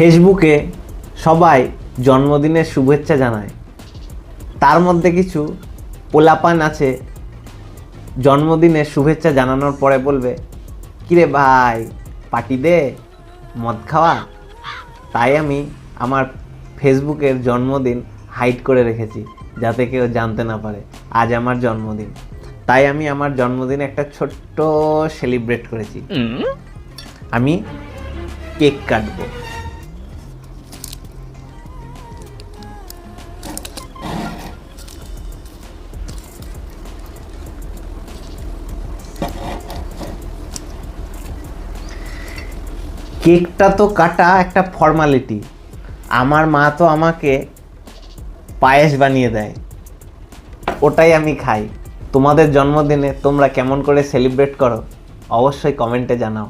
ফেসবুকে সবাই জন্মদিনের শুভেচ্ছা জানায়। তার মধ্যে কিছু পোলাপান আছে জন্মদিনের শুভেচ্ছা জানানোর পরে বলবে কিরে ভাই পার্টি দে মদ খাওয়া? তাই আমি আমার ফেসবুকের জন্মদিন হাইড করে রেখেছি যাতে কেউ জানতে না পারে আজ আমার জন্মদিন। তাই আমি আমার জন্মদিনে একটা ছোট্ট সেলিব্রেট করেছি। আমি কেক কাটবো। কেকটা তো কাটা একটা ফর্মালিটি আমার মা তো আমাকে পায়েস বানিয়ে দেয়। ওটাই আমি খাই। তোমাদের জন্মদিনে তোমরা কেমন করে সেলিব্রেট করো? অবশ্যই কমেন্টে জানাও।